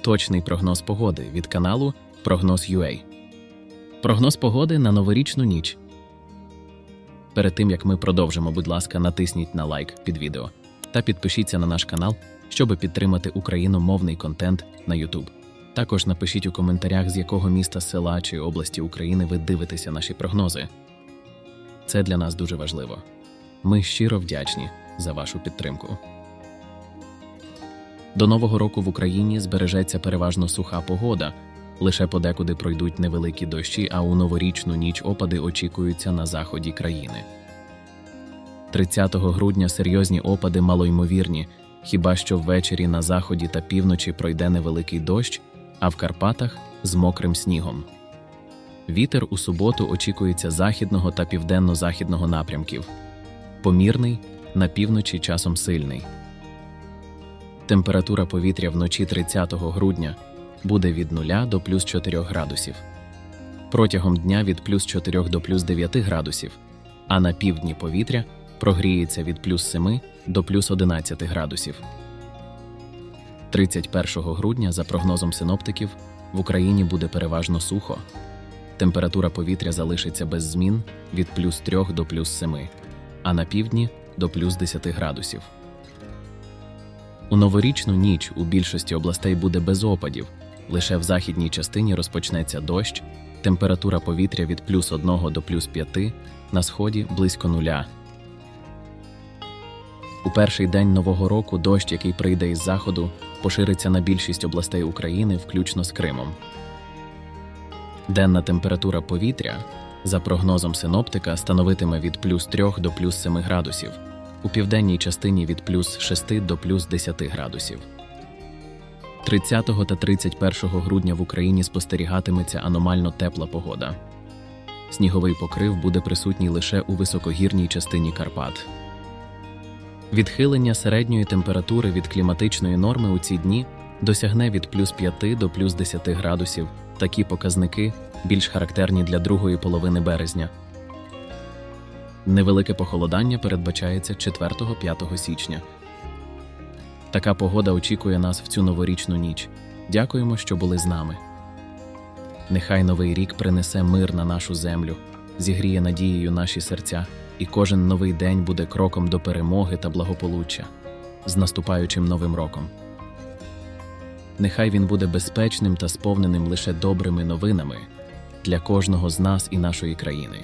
точний прогноз погоди від каналу Прогноз.ua. Прогноз погоди на новорічну ніч. Перед тим як ми продовжимо, будь ласка, натисніть на лайк під відео та підпишіться на наш канал, щоб підтримати україномовний контент на YouTube. Також напишіть у коментарях, з якого міста, села чи області України ви дивитеся наші прогнози. Це для нас дуже важливо. Ми щиро вдячні за вашу підтримку. До Нового року в Україні збережеться переважно суха погода. Лише подекуди пройдуть невеликі дощі, а у новорічну ніч опади очікуються на заході країни. 30 грудня серйозні опади малоймовірні, хіба що ввечері на заході та півночі пройде невеликий дощ, а в Карпатах з мокрим снігом. Вітер у суботу очікується західного та південно-західного напрямків. Помірний, на півночі часом сильний. Температура повітря вночі 30 грудня буде від 0 до плюс 4 градусів. Протягом дня від плюс 4 до плюс 9 градусів, а на півдні повітря прогріється від плюс 7 до плюс 11 градусів. 31 грудня, за прогнозом синоптиків, в Україні буде переважно сухо. Температура повітря залишиться без змін від плюс 3 до плюс 7, а на півдні до плюс 10 градусів. У новорічну ніч у більшості областей буде без опадів. Лише в західній частині розпочнеться дощ, температура повітря від плюс 1 до плюс 5, на сході близько нуля. У перший день Нового року дощ, який прийде із заходу, пошириться на більшість областей України, включно з Кримом. Денна температура повітря, за прогнозом синоптика, становитиме від плюс 3 до плюс 7 градусів, у південній частині від плюс 6 до плюс 10 градусів. 30 та 31 грудня в Україні спостерігатиметься аномально тепла погода. Сніговий покрив буде присутній лише у високогірній частині Карпат. Відхилення середньої температури від кліматичної норми у ці дні досягне від плюс 5 до плюс 10 градусів. Такі показники більш характерні для другої половини березня. Невелике похолодання передбачається 4-5 січня. Така погода очікує нас в цю новорічну ніч. Дякуємо, що були з нами. Нехай новий рік принесе мир на нашу землю, зігріє надією наші серця, і кожен новий день буде кроком до перемоги та благополуччя з наступаючим новим роком. Нехай він буде безпечним та сповненим лише добрими новинами для кожного з нас і нашої країни.